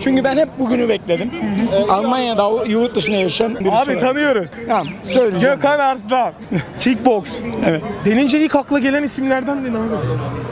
Çünkü ben hep bugünü bekledim. Almanya'da o yurt dışında yaşayan birisi Abi olarak. tanıyoruz. Tamam söyleyeceğim. Gökhan Arslan. Kickbox. Evet. Denince ilk akla gelen isimlerdendin abi.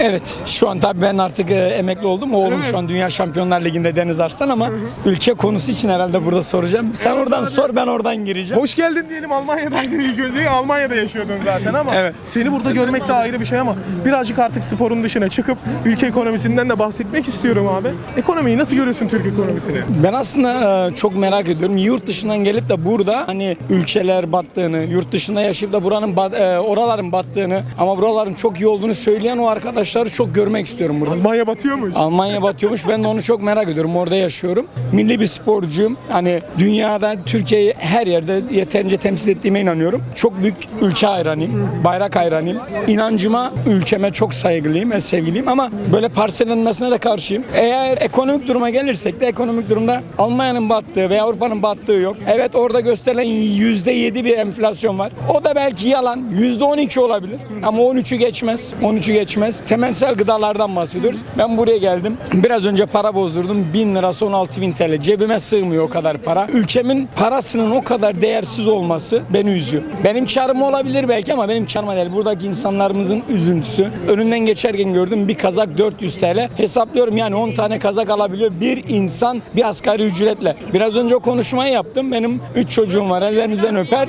Evet şu an tabii ben artık e, emekli oldum. Oğlum Evet. şu an Dünya Şampiyonlar Ligi'nde Deniz Arslan ama ülke konusu için herhalde burada soracağım. Sen oradan sor ben oradan gireceğim. Hoş geldin diyelim Almanya'daydın ilk önce. Almanya'da yaşıyordun zaten ama Evet. seni burada görmek de ayrı bir şey ama birazcık artık sporun dışına çıkıp ülke ekonomisinden de bahsetmek istiyorum abi. Ekonomiyi nasıl görüyorsun Türk ekonomisini? Ben aslında e, çok merak ediyorum. Yurt dışından gelip de burada hani ülkeler battığını, yurt dışında yaşayıp da buranın e, oraların battığını ama buraların çok iyi olduğunu söyleyen o arkadaşları çok görmek istiyorum burada. Almanya batıyormuş. Almanya batıyormuş. Ben de onu çok merak ediyorum. Orada yaşıyorum. Milli bir sporcuyum. Hani dünyada Türkiye'yi her yerde yeterince temsil ettiğime inanıyorum. Çok büyük ülke hayranıyım. Bayrak hayranıyım. İnancıma, ülkeme çok saygılıyım ve sevgiliyim ama böyle parsellenmesine de karşıyım. Eğer ekonomik duruma gelirsek de ekonomik durumda Almanya'nın battığı veya Avrupa'nın battığı yok. Evet orada gösterilen %7 bir enflasyon var. O da belki yalan. %12 olabilir. Ama 13'ü geçmez. 13'ü geçmez. Temelsel gıdalardan bahsediyoruz. Ben buraya geldim. Biraz önce para bozdurdum. 1000 lirası 16 bin TL. Cebime sığmıyor o kadar para. Ülkemin parasının o kadar değersiz olması beni üzüyor. Benim karım olabilir belki ama benim karıma değil. Buradaki insanlarımızın üzüntüsü. Önünden geçerken gördüm bir kazak 400 TL. Hesaplıyorum yani 10 tane kazak alabiliyor bir insan bir asgari ücretle. Biraz önce o konuşmayı yaptım. Benim 3 çocuğum var. Ellerinizden öper.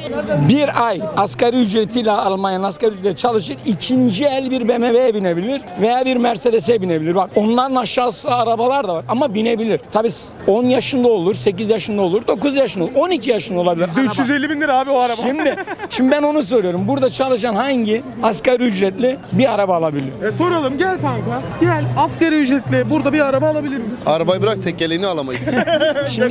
Bir ay asgari ücretiyle Almanya'nın asgari ücretiyle çalışır. ikinci el bir BMW'ye binebilir veya bir Mercedes'e binebilir. Bak onların aşağısı arabalar da var ama binebilir. Tabii 10 yaşında olur, 8 yaşında olur, 9 yaşında olur, 12 yaşında olabilir. Bizde Araba. 350 bin lira abi o araba. Şimdi, şimdi ben onu soruyorum. Burada çalışan hangi asgari ücretli bir araba alabiliyor? E soralım gel kanka. Gel asgari ücretle burada bir araba alabilir misin? Arabayı bırak tekerleğini alamayız. Şimdi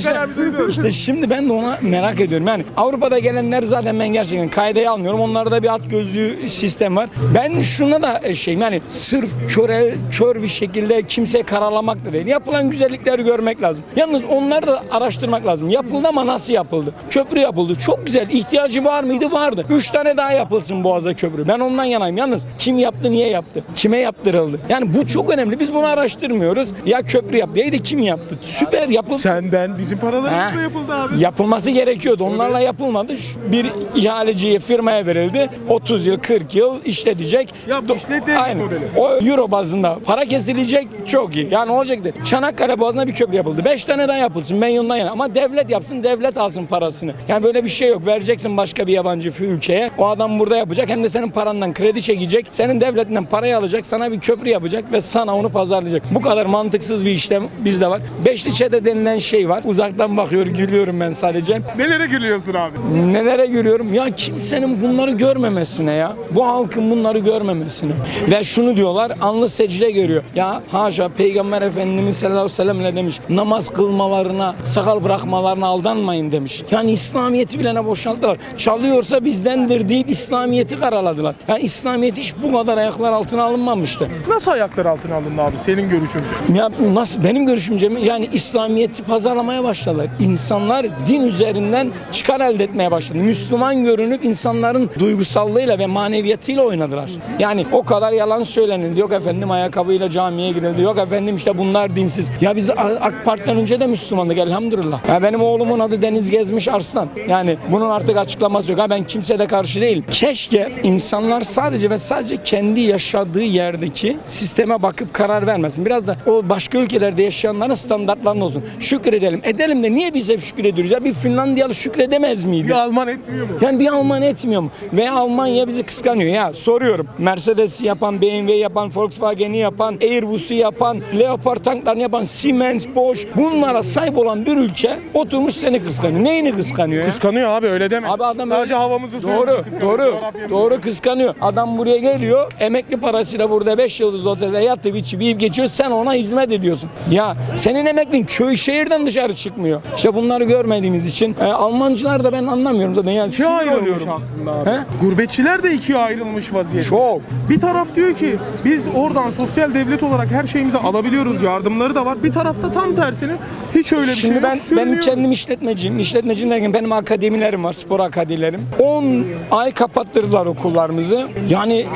işte, şimdi ben de ona merak ediyorum. Yani Avrupa'da gelenler zaten ben gerçekten kaydaya almıyorum. Onlarda bir at gözlüğü sistem var. Ben şuna da şeyim yani sırf köre, kör bir şekilde kimseyi karalamak da değil. Yapılan güzellikleri görmek lazım. Yalnız onları da araştırmak lazım. Yapıldı ama nasıl yapıldı? Köprü yapıldı. Çok güzel. İhtiyacı var mıydı? Vardı. Üç tane daha yapılsın Boğaz'a köprü. Ben ondan yanayım. Yalnız kim yaptı, niye yaptı? Kime yaptırıldı? Yani bu çok önemli. Biz bunu araştırmıyoruz. Ya köprü yaptı. Ya da kim yaptı? Süper yapıldı. Senden bizim paralarımızla yapıldı abi. Yapılması gerekiyordu. Onlarla yapılmadı. Şu- Bir ihaleciye firmaya verildi. 30 yıl 40 yıl işletecek. Ya bu Do- Aynen. modeli. O euro bazında para kesilecek çok iyi. Yani olacaktı. Çanakkale Boğazı'na bir köprü yapıldı. 5 tane daha yapılsın. Ben yolundan yana. Ama devlet yapsın. Devlet alsın parasını. Yani böyle bir şey yok. Vereceksin başka bir yabancı ülkeye. O adam burada yapacak. Hem de senin parandan kredi çekecek. Senin devletinden parayı alacak. Sana bir köprü yapacak ve sana onu pazarlayacak. Bu kadar mantıksız bir işlem bizde var. Beşliçe'de denilen şey var. Uzaktan bakıyor gülüyorum ben sadece. Nelere gülüyorsun abi? Nelere görüyorum? Ya kimsenin bunları görmemesine ya. Bu halkın bunları görmemesine. Ve şunu diyorlar anlı secde görüyor. Ya haşa Peygamber Efendimiz sallallahu aleyhi ve sellem ne demiş? Namaz kılmalarına, sakal bırakmalarına aldanmayın demiş. Yani İslamiyet'i bilene boşalttılar. Çalıyorsa bizdendir deyip İslamiyet'i karaladılar. Yani İslamiyet hiç bu kadar ayaklar altına alınmamıştı. Nasıl ayaklar altına alındı abi senin görüşünce? Ya nasıl benim görüşümce mi? Yani İslamiyet'i pazarlamaya başladılar. İnsanlar din üzerinden çıkar elde etmeye başladı. Müslüman görünüp insanların duygusallığıyla ve maneviyatıyla oynadılar. Yani o kadar yalan söylenildi. Yok efendim ayakkabıyla camiye girildi. Yok efendim işte bunlar dinsiz. Ya biz AK Parti'den önce de Müslümandık elhamdülillah. Ya benim oğlumun adı Deniz Gezmiş Arslan. Yani bunun artık açıklaması yok. Ha ben kimse de karşı değilim. Keşke insanlar sadece ve sadece kendi yaşadığı yerdeki sisteme bakıp karar vermesin. Biraz da o başka ülkelerde yaşayanların standartlarına olsun. Şükredelim. Edelim de niye biz hep şükrediyoruz? Ya bir Finlandiyalı şükredemez miydi? Bir Alman etmiyor mu? Yani bir Alman etmiyor mu? Veya Almanya bizi kıskanıyor. Ya soruyorum. Mercedes yapan, BMW yapan, Volkswagen'i yapan, Airbus'u yapan, Leopard tanklarını yapan, Siemens, Bosch bunlara sahip olan bir ülke oturmuş seni kıskanıyor. Neyini kıskanıyor ya? Kıskanıyor abi öyle deme. Abi adam Sadece öyle- havamızı Doğru, doğru, doğru kıskanıyor. Adam buraya geliyor, emekli parasıyla burada 5 yıldız otelde yatıp içip yiyip geçiyor. Sen ona hizmet ediyorsun. Ya senin emeklin köy şehirden dışarı çıkmıyor. İşte bunları görmediğimiz için e, Almancılar da ben anlamıyorum zaten. Yani İkiye sinir ayrılmış oluyorum. aslında abi. He? Gurbetçiler de ikiye ayrılmış vaziyette. Çok. Bir taraf diyor ki biz oradan sosyal devlet olarak her şeyimizi alabiliyoruz. Yardımları da var. Bir tarafta tam tersini hiç öyle bir Şimdi şey ben yok. benim sürünüyoruz. kendim işletmeciyim. İşletmeciyim derken benim akademilerim var, spor akademilerim. 10 ay kapattırdılar okullarımızı. Yani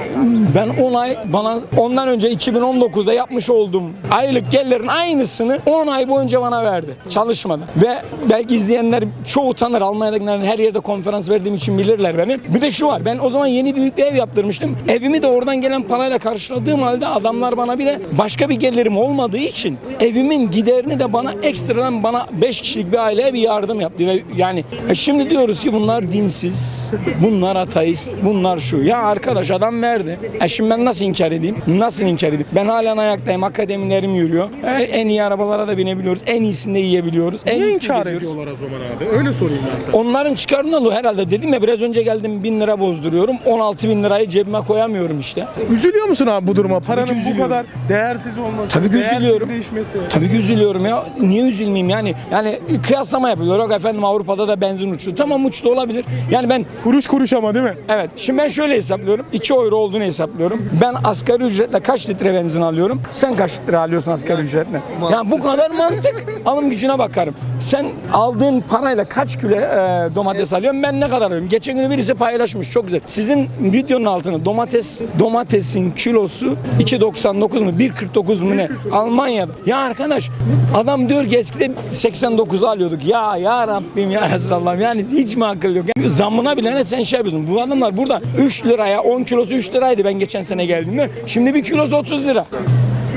ben 10 ay bana ondan önce 2019'da yapmış olduğum aylık gelirin aynısını 10 ay ay boyunca bana verdi. Çalışmadı. Ve belki izleyenler çoğu tanır. Almanya'dakilerin her yerde konferans verdiğim için bilirler beni. Bir de şu var. Ben o zaman yeni büyük bir ev yaptırmıştım. Evimi de oradan gelen parayla karşıladığım halde adamlar bana bir de başka bir gelirim olmadığı için evimin giderini de bana ekstradan bana 5 kişilik bir aileye bir yardım yaptı. Ve yani e şimdi diyoruz ki bunlar dinsiz, bunlar ateist, bunlar şu. Ya arkadaş adam verdi. E şimdi ben nasıl inkar edeyim? Nasıl inkar edeyim? Ben halen ayaktayım. Akademilerim yürüyor. E, En iyi arabalara da binebiliyoruz. En iyisini de yiyebiliyoruz. En Niye iyisini inkar geziyoruz. ediyorlar o zaman abi? Öyle sorayım ben sana. Onların çıkarından o herhalde dedim ya biraz önce geldim bin lira bozduruyorum. 16 bin lirayı cebime koyamıyorum işte. Üzülüyor musun abi bu duruma? Paranın bu üzülüyorum. kadar değersiz olması, Tabii ki üzülüyorum. değişmesi. Tabii ki üzülüyorum ya. Niye üzülmeyeyim yani? Yani kıyaslama yapıyorlar. Yok efendim Avrupa'da da benzin uçtu. Tamam uçtu olabilir. Yani ben Kuruş kuruş ama değil mi? Evet. Şimdi ben şöyle hesaplıyorum. 2 euro olduğunu hesaplıyorum. Ben asgari ücretle kaç litre benzin alıyorum? Sen kaç litre alıyorsun asgari ücretle? Ya bu kadar mantık. Alım gücüne bakarım. Sen aldığın parayla kaç kilo e, domates alıyorsun? Ben ne kadar alıyorum? Geçen gün birisi paylaşmış. Çok güzel. Sizin videonun altına domates domatesin kilosu 2.99 mu? 1.49 mu ne? Almanya'da. Ya arkadaş adam diyor ki eskiden 89 alıyorduk. Ya ya Rabbim ya Resulallah. Yani hiç mi akıl yok? Yani zammına bile ne sen şey yapıyorsun. Bu adamlar burada 3 liraya 10 kilosu 3 liraydı ben geçen sene geldiğimde. Şimdi bir kilosu 30 lira.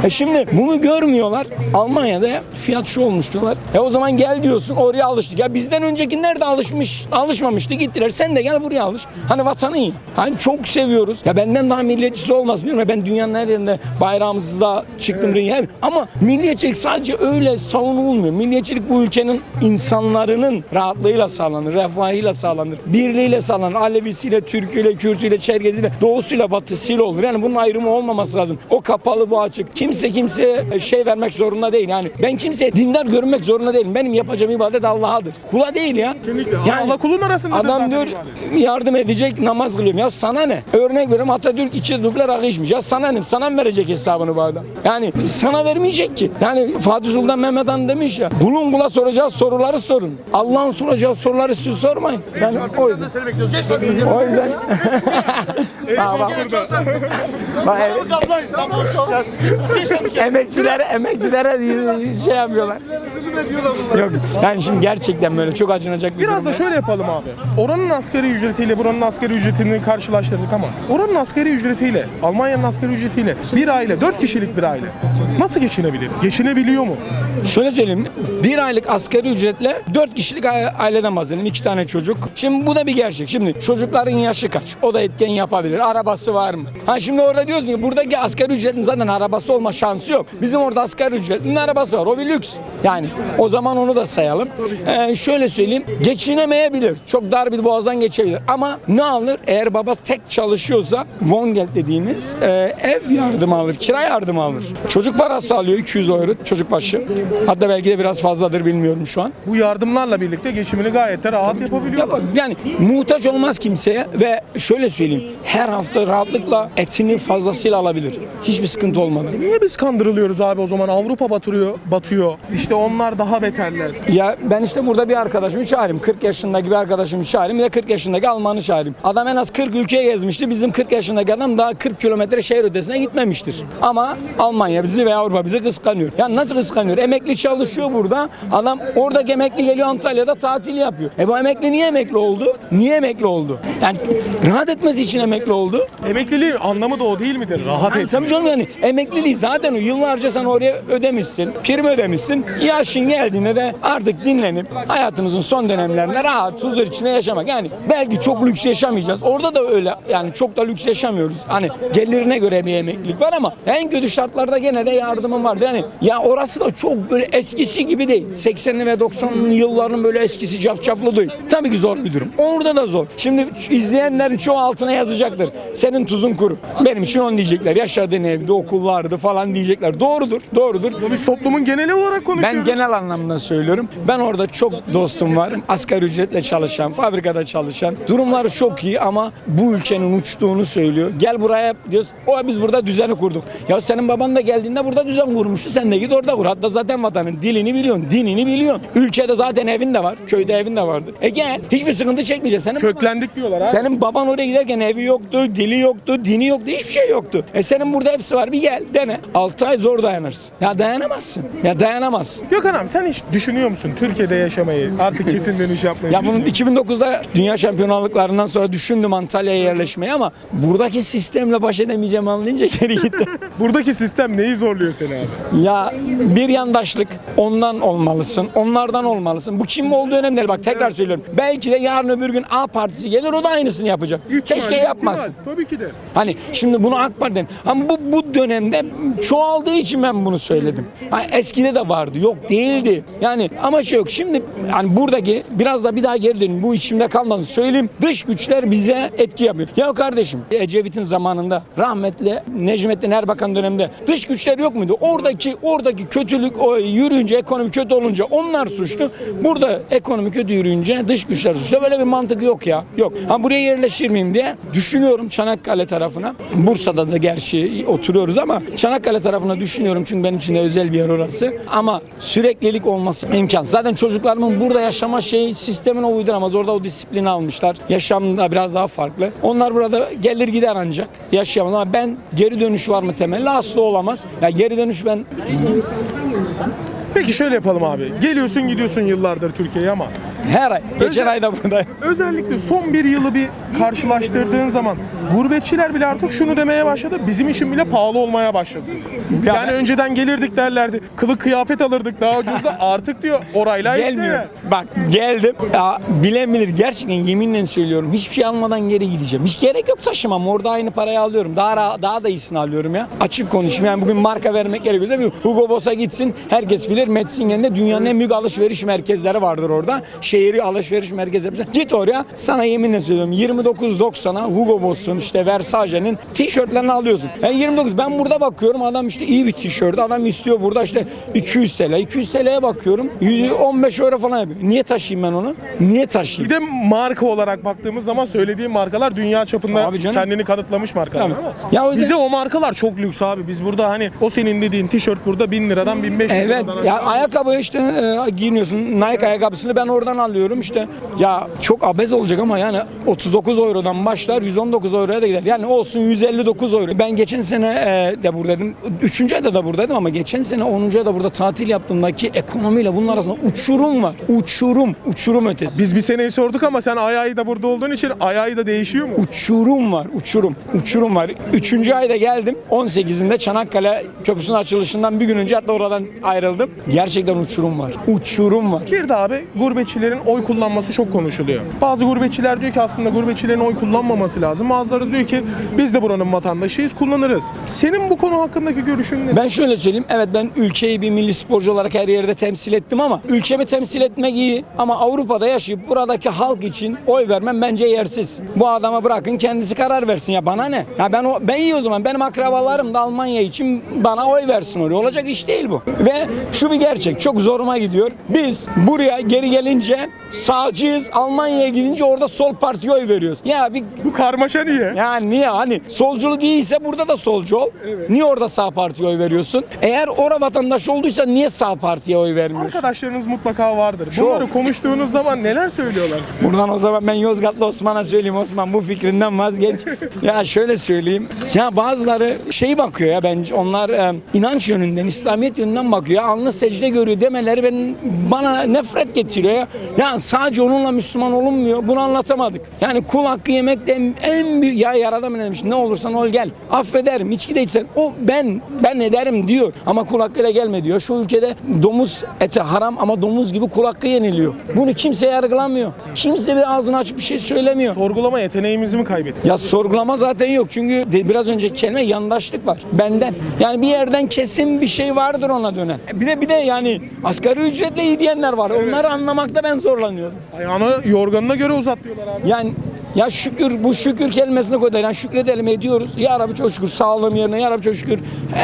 E şimdi bunu görmüyorlar. Almanya'da fiyat şu olmuş diyorlar. E o zaman gel diyorsun oraya alıştık. Ya bizden önceki nerede alışmış? Alışmamıştı gittiler. Sen de gel buraya alış. Hani vatanı iyi. Hani çok seviyoruz. Ya benden daha milliyetçisi olmaz biliyorum ya ben dünyanın her yerinde bayrağımızla çıktım dünya. Ama milliyetçilik sadece öyle savunulmuyor. Milliyetçilik bu ülkenin insanlarının rahatlığıyla sağlanır, refahıyla sağlanır, birliğiyle sağlanır. Alevisiyle, Türküyle, Kürtüyle, Çerkeziyle, Doğusuyla, Batısıyla olur. Yani bunun ayrımı olmaması lazım. O kapalı, bu açık. Kimse kimseye şey vermek zorunda değil. Yani ben kimseye dindar görünmek zorunda değilim. Benim yapacağım ibadet Allah'adır. Kula değil ya. Kesinlikle. Allah kulun arasında Adam diyor yardım edecek namaz kılıyorum. Ya sana ne? Örnek veriyorum Atatürk içi duble rakı içmiş. Ya sana ne? Sana mı verecek hesabını bu adam? Yani sana vermeyecek ki. Yani Fatih Sultan Mehmet Han demiş ya. Bulun kula soracağı soruları sorun. Allah'ın soracağı soruları siz sormayın. Yani o yüzden. O yüzden. Olsun. Bak, evet. Emekçilere emekçilere şey yapıyorlar. Zulüm ediyorlar bunlar. Yok yani şimdi gerçekten böyle çok acınacak bir Biraz durum da var. şöyle yapalım abi. Oranın asgari ücretiyle buranın asgari ücretini karşılaştırdık ama oranın asgari ücretiyle Almanya'nın asgari ücretiyle bir aile, dört kişilik bir aile nasıl geçinebilir? Geçinebiliyor mu? Şöyle söyleyeyim. Bir aylık asgari ücretle dört kişilik a- aileden bahsedelim. iki tane çocuk. Şimdi bu da bir gerçek. Şimdi çocukların yaşı kaç? O da etken yapabilir. Arabası var mı? Ha şimdi orada diyorsun ki buradaki asgari ücretin zaten arabası olma şansı yok. Bizim orada asgari ücretin arabası var. O bir lüks. Yani o zaman onu da sayalım. Ee, şöyle söyleyeyim. Geçinemeyebilir. Çok dar bir boğazdan geçebilir. Ama ne alır? Eğer babası tek çalışıyorsa Wohngeld dediğimiz e, ev yardımı alır. Kira yardımı alır. Çocuk parası alıyor 200 euro çocuk başı. Hatta belki de biraz fazladır bilmiyorum şu an. Bu yardımlarla birlikte geçimini gayet de rahat yapabiliyor. Yapabilir. Yani muhtaç olmaz kimseye ve şöyle söyleyeyim. Her hafta rahatlıkla etini fazlasıyla alabilir. Hiçbir sıkıntı olmadan. Niye biz kandırılıyoruz abi o zaman? Avrupa batırıyor, batıyor. İşte onlar daha beterler. Ya ben işte burada bir arkadaşımı çağırayım. 40 yaşındaki bir arkadaşımı çağırayım. Bir de 40 yaşındaki Alman'ı çağırayım. Adam en az 40 ülkeye gezmişti. Bizim 40 yaşındaki adam daha 40 kilometre şehir ötesine gitmemiştir. Ama Almanya bizi ve Avrupa bizi kıskanıyor. Ya nasıl kıskanıyor? Emekli çalışıyor burada. Adam oradaki emekli geliyor Antalya'da tatil yapıyor. E bu emekli niye emekli oldu? Niye emekli oldu? Yani rahat etmesi için emekli oldu. Emekliliğin anlamı da o değil midir? Rahat Yani et. tabii canım yani emekliliği zaten o. Yıllarca sen oraya ödemişsin. Prim ödemişsin. Yaşın geldiğinde de artık dinlenip hayatımızın son dönemlerinde rahat, huzur içinde yaşamak. Yani belki çok lüks yaşamayacağız. Orada da öyle yani çok da lüks yaşamıyoruz. Hani gelirine göre bir emeklilik var ama en kötü şartlarda gene de yardımın vardı. Yani ya orası da çok böyle eskisi gibi değil. 80'li ve 90'lı yılların böyle eskisi cafcaflı değil. Tabii ki zor bir durum. Orada da zor. Şimdi izleyenlerin çoğu altına yazacaktır. Senin tuzun kuru. Benim için onu diyecekler. Yaşadığın evde okullardı falan diyecekler. Doğrudur. Doğrudur. Biz toplumun geneli olarak konuşuyoruz. Ben genel anlamda söylüyorum. Ben orada çok dostum var. Asgari ücretle çalışan, fabrikada çalışan. Durumları çok iyi ama bu ülkenin uçtuğunu söylüyor. Gel buraya diyoruz. O biz burada düzeni kurduk. Ya senin baban da geldiğinde burada düzen kurmuştu. Sen de git orada kur. Hatta zaten vatanın dilini biliyorsun, dinini biliyorsun. Ülkede zaten evin de var. Köyde evin de vardır. E gel. Hiçbir sıkıntı çekmeyeceğiz. Senin Köklendik diyorlar ha. senin baban oraya giderken evi yoktu, dili yoktu, dini yoktu, hiçbir şey yoktu. E senin burada hepsi var. Bir gel, dene. 6 ay zor dayanırsın. Ya dayanamazsın. Ya dayanamazsın. Gökhan abi sen hiç düşünüyor musun Türkiye'de yaşamayı, artık kesin dönüş yapmayı? Ya bunun düşünüyor musun? 2009'da dünya şampiyonluklarından sonra düşündüm Antalya'ya yerleşmeyi ama buradaki sistemle baş edemeyeceğim anlayınca geri gittim. Buradaki sistem neyi zorluyor seni abi? ya bir yandaşlık ondan olmalısın, onlardan olmalısın. Bu kim olduğu önemli değil. Bak tekrar söylüyorum. Belki de yarın öbür gün A partisi gelir o da aynısını yapacak. Keşke İhtimal, yapmasın. ihtimal. Tabii ki de. Hani şimdi bunu AK Parti'den ama bu bu dönemde çoğaldığı için ben bunu söyledim. Ha, eskide de vardı. Yok değildi. Yani ama şey yok. Şimdi hani buradaki biraz da bir daha geri dönün. Bu içimde kalmasın. Söyleyeyim. Dış güçler bize etki yapıyor. Ya kardeşim Ecevit'in zamanında rahmetli Necmettin Erbakan döneminde dış güçler yok muydu? Oradaki oradaki kötülük o yürüyünce ekonomi kötü olunca onlar suçlu. Burada ekonomi kötü yürüyünce dış güçler suçlu. Böyle bir mantık yok ya. Yok. Ha buraya yerleşir miyim diye düşünüyorum Çanakkale tarafına. Bursa'da da gerçi oturuyoruz ama Çanakkale tarafına düşünüyorum çünkü benim için de özel bir yer orası. Ama süreklilik olması imkansız. Zaten çocuklarımın burada yaşama şey sistemine uyduramaz. Orada o disiplini almışlar. Yaşam da biraz daha farklı. Onlar burada gelir gider ancak yaşayamaz ama ben geri dönüş var mı temelli asla olamaz. Ya geri dönüş ben Peki şöyle yapalım abi. Geliyorsun gidiyorsun yıllardır Türkiye'ye ama her ay geçen Özel- ayda buradayım. özellikle son bir yılı bir karşılaştırdığın zaman gurbetçiler bile artık şunu demeye başladı. Bizim için bile pahalı olmaya başladı. Ya yani ben- önceden gelirdik derlerdi. Kılık kıyafet alırdık daha ucuzda. Artık diyor orayla Gelmiyor. işte. Bak geldim. Ya, bilen bilir. Gerçekten yeminle söylüyorum. Hiçbir şey almadan geri gideceğim. Hiç gerek yok taşımam. Orada aynı parayı alıyorum. Daha ra- daha da iyisini alıyorum ya. Açık konuşayım. Yani bugün marka vermek gerekiyorsa bir Hugo Boss'a gitsin. Herkes bilir. Metzingen'de dünyanın en büyük alışveriş merkezleri vardır orada. Şehri alışveriş merkezi yapacak. Git oraya. Sana yeminle söylüyorum. 29.90'a Hugo Boss'un işte Versace'nin tişörtlerini alıyorsun. Yani 29. Ben burada bakıyorum. Adam işte iyi bir tişört. Adam istiyor burada işte 200 TL. 200 TL'ye bakıyorum. 115 euro falan yapıyor. Niye taşıyayım ben onu? Niye taşıyayım? Bir de marka olarak baktığımız zaman söylediğim markalar dünya çapında kendini kanıtlamış markalar Tabii. Ya o yüzden- bize o markalar çok lüks abi. Biz burada hani o senin dediğin tişört burada 1000 liradan 1500 Evet liradan ya aşağı- ayakkabı işte e, giyiniyorsun Nike ayakkabısını ben oradan alıyorum işte ya çok abez olacak ama yani 39 eurodan başlar 119 euroya da gider yani olsun 159 euro ben geçen sene e, de buradaydım 3. ayda da buradaydım ama geçen sene 10. ayda burada tatil yaptığımdaki ekonomiyle bunun arasında uçurum var uçurum uçurum ötesi Biz bir seneyi sorduk ama sen ay ay da burada olduğun için ay ay da değişiyor mu? Uçurum var, uçurum. Uçurum var. Üçüncü ayda geldim. 18'inde Çanakkale Köprüsü'nün açılışından bir gün önce hatta oradan ayrıldım. Gerçekten uçurum var. Uçurum var. Bir de abi gurbetçilerin oy kullanması çok konuşuluyor. Bazı gurbetçiler diyor ki aslında gurbetçilerin oy kullanmaması lazım. Bazıları diyor ki biz de buranın vatandaşıyız kullanırız. Senin bu konu hakkındaki görüşün ne? Ben şöyle söyleyeyim. Evet ben ülkeyi bir milli sporcu olarak her yerde temsil ettim ama ülkemi temsil etmek iyi ama Avrupa'da yaşayıp buradaki halk için oy vermem bence yersiz. Bu adama bırakın kendisi karar versin ya bana ne? Ya ben o ben iyi o zaman benim akrabalarım da Almanya için bana oy versin oraya. Olacak iş değil bu. Ve şu bir gerçek çok zoruma gidiyor. Biz buraya geri gelince sağcıyız. Almanya'ya gidince orada sol partiye oy veriyoruz. Ya bir Bu karmaşa niye? yani niye hani solculuk iyiyse burada da solcu ol. Niye orada sağ partiye oy veriyorsun? Eğer ora vatandaş olduysa niye sağ partiye oy vermiyorsun? Arkadaşlarınız mutlaka vardır. Bunları konuştuğunuz zaman neler söylüyorlar size? Buradan o zaman ben Yozgatlı Osman'a söyleyeyim Osman bu fikrinden vazgeç. ya şöyle söyleyeyim. Ya bazıları şey bakıyor ya bence onlar e, inanç yönünden, İslamiyet yönünden bakıyor. Alnı secde görüyor demeleri ben, bana nefret getiriyor ya. Ya sadece onunla Müslüman olunmuyor. Bunu anlatamadık. Yani kul hakkı yemek de en, büyük ya yaradan mı demiş ne olursan ol gel. Affederim içki de içsen. O ben ben ederim diyor. Ama kul hakkıyla gelme diyor. Şu ülkede domuz eti haram ama domuz gibi kul hakkı yeniliyor. Bunu kimse yargılamıyor. Kimse bir ağzını açıp bir şey söylemiyor. Sorgulama yeteneğimizi mi kaybettik? Ya sorgulama zaten yok çünkü de- biraz önce kelime yandaşlık var benden. Yani bir yerden kesin bir şey vardır ona dönen. Bir de bir de yani asgari ücretle iyi diyenler var. Onları anlamakta ben zorlanıyorum. Ayağını yorganına göre uzat diyorlar abi. Yani ya şükür bu şükür kelimesine koydu. Yani şükredelim ediyoruz. Ya Rabbi çok şükür sağlığım yerine ya Rabbi çok şükür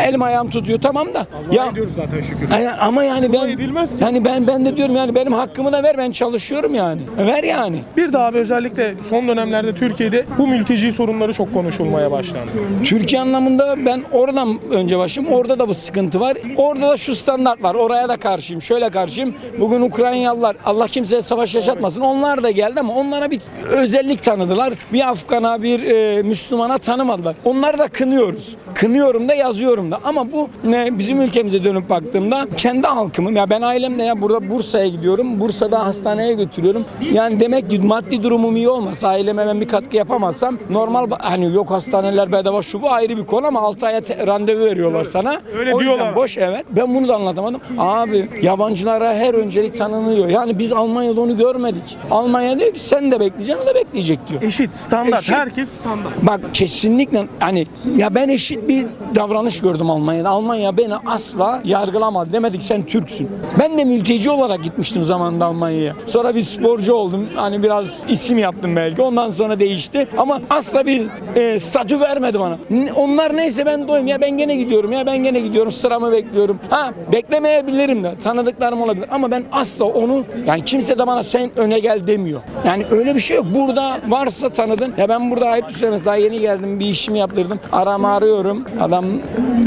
elim ayağım tutuyor tamam da. Ya. Ya ediyoruz zaten şükür. yani ama yani ben edilmez ki. yani ben ben de diyorum yani benim hakkımı da ver ben çalışıyorum yani. Ver yani. Bir daha abi özellikle son dönemlerde Türkiye'de bu mülteci sorunları çok konuşulmaya başlandı. Türkiye anlamında ben oradan önce başım. Orada da bu sıkıntı var. Orada da şu standart var. Oraya da karşıyım. Şöyle karşıyım. Bugün Ukraynalılar Allah kimseye savaş yaşatmasın. Onlar da geldi ama onlara bir özellik tanı tanıdılar. Bir Afgan'a bir e, Müslümana tanımadılar. Onları da kınıyoruz. Kınıyorum da yazıyorum da. Ama bu ne bizim ülkemize dönüp baktığımda kendi halkımın ya ben ailemle ya burada Bursa'ya gidiyorum. Bursa'da hastaneye götürüyorum. Yani demek ki maddi durumum iyi olmasa aileme ben bir katkı yapamazsam normal hani yok hastaneler bedava şu bu ayrı bir konu ama 6 aya randevu veriyorlar sana. Öyle o diyorlar. boş evet. Ben bunu da anlatamadım. Abi yabancılara her öncelik tanınıyor. Yani biz Almanya'da onu görmedik. Almanya diyor ki sen de bekleyeceksin o da bekleyecek diyor. Eşit, standart. Eşit. Herkes standart. Bak kesinlikle hani ya ben eşit bir davranış gördüm Almanya'da. Almanya beni asla yargılamadı. Demedik sen Türksün. Ben de mülteci olarak gitmiştim zamanında Almanya'ya. Sonra bir sporcu oldum. Hani biraz isim yaptım belki. Ondan sonra değişti. Ama asla bir e, statü vermedi bana. Onlar neyse ben doyum. Ya ben gene gidiyorum. Ya ben gene gidiyorum. Sıramı bekliyorum. Ha beklemeyebilirim de. Tanıdıklarım olabilir. Ama ben asla onu yani kimse de bana sen öne gel demiyor. Yani öyle bir şey yok. Burada varsa tanıdın. Ya ben burada ayıp söylemez. Daha yeni geldim. Bir işimi yaptırdım. Arama arıyorum. Adam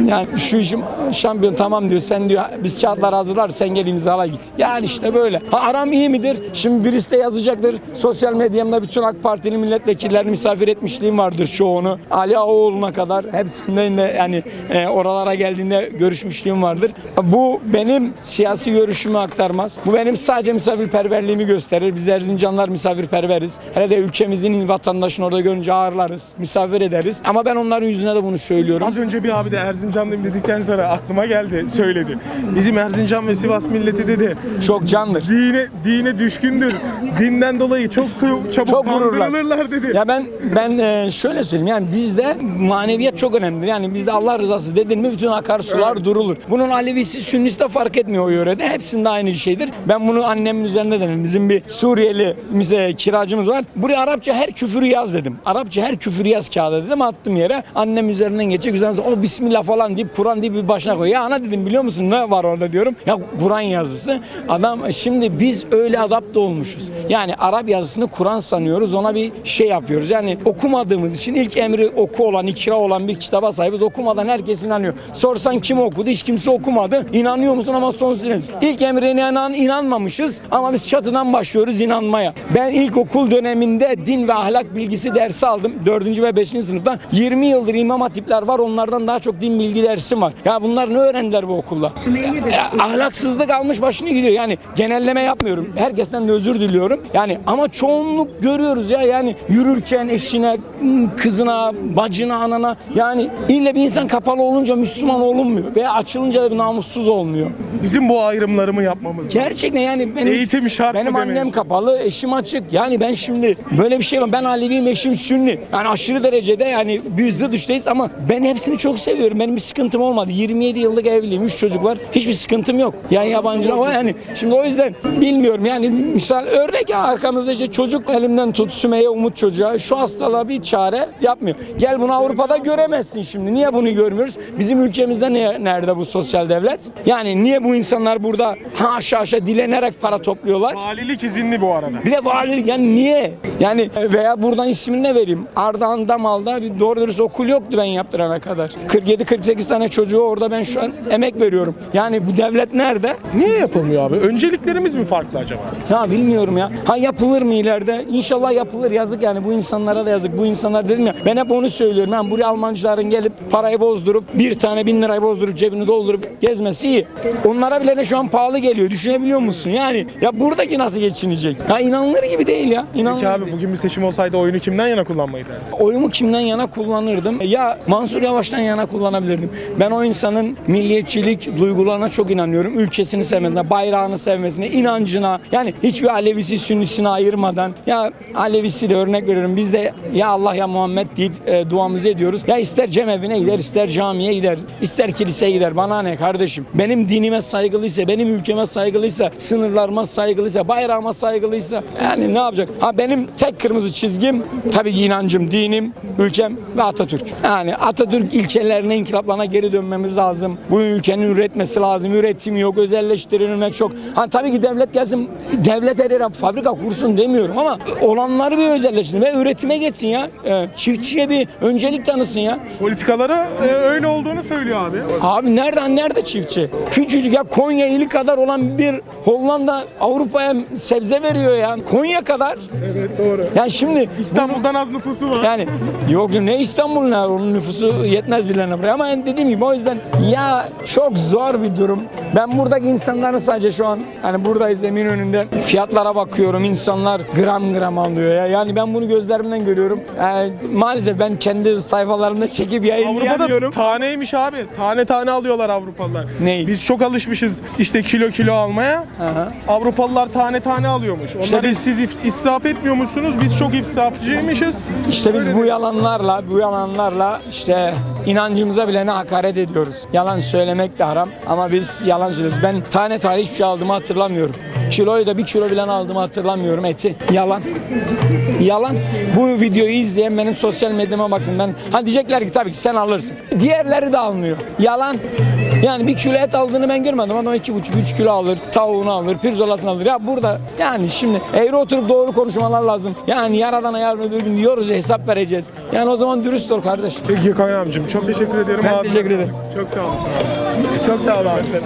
yani şu işim şampiyon tamam diyor. Sen diyor biz kağıtlar hazırlar. Sen gel imzala git. Yani işte böyle. Ha, aram iyi midir? Şimdi birisi de yazacaktır. Sosyal medyamda bütün AK Partili milletvekillerini misafir etmişliğim vardır çoğunu. Ali Ağaoğlu'na kadar hepsinden de yani e, oralara geldiğinde görüşmüşlüğüm vardır. Bu benim siyasi görüşümü aktarmaz. Bu benim sadece misafirperverliğimi gösterir. Biz Erzincanlar misafirperveriz. Hele de ülkemizin vatandaşını orada görünce ağırlarız, misafir ederiz. Ama ben onların yüzüne de bunu söylüyorum. Az önce bir abi de Erzincanlıyım dedikten sonra aklıma geldi, söyledi. Bizim Erzincan ve Sivas milleti dedi. Çok candır. Dine, dine düşkündür. Dinden dolayı çok çabuk Çok kandırılırlar dedi. Ya ben ben e, şöyle söyleyeyim yani bizde maneviyat çok önemlidir. Yani bizde Allah rızası dedin mi bütün akarsular durulur. Bunun Alevisi Sünnisi de fark etmiyor o yörede. Hepsinde aynı şeydir. Ben bunu annemin üzerinde dedim. Bizim bir Suriyeli bize kiracımız var. Buraya Arapça her küfürü yaz dedim. Arapça her küfürü yaz kağıda dedim. Attım yere. Annem üzerinden geçecek. Üzerinden o Bismillah falan deyip Kur'an deyip bir başına koy. Ya ana dedim biliyor musun ne var orada diyorum. Ya Kur'an yazısı. Adam şimdi biz öyle adapte olmuşuz. Yani Arap yazısını Kur'an sanıyoruz. Ona bir şey yapıyoruz. Yani okumadığımız için ilk emri oku olan, ikra olan bir kitaba sahibiz. Okumadan herkes inanıyor. Sorsan kim okudu? Hiç kimse okumadı. İnanıyor musun ama sonsuz inan. İlk emrine inan, inanmamışız ama biz çatıdan başlıyoruz inanmaya. Ben ilkokul döneminde din ve ahlak bilgisi dersi aldım. 4. ve 5. sınıfta. 20 yıldır imam hatipler var. Onlardan daha çok din bilgi dersim var. Ya bunlar ne öğrendiler bu okulda? Ya, ahlaksızlık almış başını gidiyor. Yani genelleme yapmıyorum. Herkesten de özür diliyorum. Yani ama çoğunluk görüyoruz ya. Yani yürürken eşine, kızına, bacına, anana yani ille bir insan kapalı olunca Müslüman olunmuyor. Veya açılınca da bir namussuz olmuyor. Bizim bu ayrımlarımı yapmamız. Gerçekten yani benim Eğitim şart benim annem kapalı, eşim açık. Yani ben şimdi böyle bir şey var. Ben Aleviyim, eşim Sünni. Yani aşırı derecede yani bir zıt düşteyiz ama ben hepsini çok seviyorum. Benim bir sıkıntım olmadı. 27 yıllık evliyim, 3 çocuk var. Hiçbir sıkıntım yok. Yani yabancılar o yani. Şimdi o yüzden bilmiyorum yani misal örnek ya arkamızda işte çocuk elimden tut Sümeyye Umut çocuğa şu hastalığa bir çare yapmıyor. Gel bunu Avrupa'da göremezsin şimdi. Niye bunu görmüyoruz? Bizim ülkemizde ne, nerede bu sosyal devlet? Yani niye bu insanlar burada haşa haşa dilenerek para topluyorlar? Valilik izinli bu arada. Bir de valilik yani niye? Yani veya buradan ismini ne vereyim? Ardahan Damal'da bir doğru dürüst okul yoktu ben yaptırana kadar. 47-48 tane çocuğu orada ben şu an emek veriyorum. Yani bu devlet nerede? Niye yapılmıyor abi? Önceliklerimiz mi farklı acaba? Ya bilmiyorum ya. Ha yapılır mı ileride? İnşallah yapılır. Yazık yani bu insanlara da yazık. Bu insanlar dedim ya ben hep onu söylüyorum. Ben buraya Almancıların gelip parayı bozdurup bir tane bin lirayı bozdurup cebini doldurup gezmesi iyi. Onlara bile de şu an pahalı geliyor. Düşünebiliyor musun? Yani ya buradaki nasıl geçinecek? Ya inanılır gibi değil ya. İnanılır Peki abi gibi. bugün bir seçim olsaydı oyunu kimden yana kullanmayı derdin? Oyumu kimden yana kullanırdım? Ya Mansur Yavaş'tan yana kullanabilirdim. Ben o insanın milliyetçilik duygularına çok inanıyorum. Ülkesini sevmesine, bayrağını sevmesine, inancına. Yani hiçbir Alevisi Sünnisini ayırmadan. Ya Alevisi de örnek veriyorum. Biz de ya Allah ya Muhammed deyip e, duamızı ediyoruz. Ya ister cemevine gider, ister camiye gider, ister kiliseye gider. Bana ne kardeşim? Benim dinime saygılıysa, benim ülkeme saygılıysa, sınırlarıma saygılıysa, bayrağıma saygılıysa yani ne yapacak? Ha benim tek kırmızı çizgim tabii inancım, dinim, ülkem ve Atatürk. Yani Atatürk ilçelerine, inkılaplarına geri dönmemiz lazım. Bu ülkenin üretmesi lazım. Üretim yok, özelleştirilmek çok. Ha tabii ki devlet gelsin, devlet her yere fabrika kursun demiyorum ama olanları bir özelleştirin ve üretime geçsin ya. Ee, çiftçiye bir öncelik tanısın ya. Politikalara e, öyle olduğunu söylüyor abi. Abi nereden nerede çiftçi? Küçücük ya Konya ili kadar olan bir Hollanda Avrupa'ya sebze veriyor ya. Konya kadar. Evet doğru. Yani şimdi İstanbul'dan az nüfusu var. yani yok ne İstanbul'un ya, onun nüfusu yetmez birilerine buraya ama yani dediğim gibi o yüzden ya çok zor bir durum. Ben buradaki insanların sadece şu an hani buradayız emin önünde fiyatlara bakıyorum insanlar gram gram alıyor ya. Yani ben bunu gözlerimden görüyorum. Yani maalesef ben kendi sayfalarımda çekip Avrupa'da yayınlayamıyorum. taneymiş abi. Tane tane alıyorlar Avrupalılar. Ney? Biz çok alışmışız işte kilo kilo almaya. Aha. Avrupalılar tane tane alıyormuş. Onlar İşte biz- siz israf etmiyormuşsunuz. Biz çok israfçıymışız. İşte biz bu yalanlarla, bu yalanlarla işte inancımıza bile ne hakaret ediyoruz. Yalan söylemek de haram ama biz yalan söylüyoruz. Ben tane tane hiçbir şey aldığımı hatırlamıyorum. Kiloyu da bir kilo bilen aldığımı hatırlamıyorum eti. Yalan. Yalan. Bu videoyu izleyen benim sosyal medyama baksın. Ben ha diyecekler ki tabii ki sen alırsın. Diğerleri de almıyor. Yalan. Yani bir kilo et aldığını ben görmedim. Adam iki buçuk, üç kilo alır, tavuğunu alır, pirzolasını alır. Ya burada yani şimdi eğri oturup doğru konuşmalar lazım. Yani yaradana yarın öbür gün diyoruz ya hesap vereceğiz. Yani o zaman dürüst ol kardeşim. Peki Gökhan çok teşekkür ederim. Ben teşekkür ederim. Çok sağ olasın abi. Çok sağ ol abi.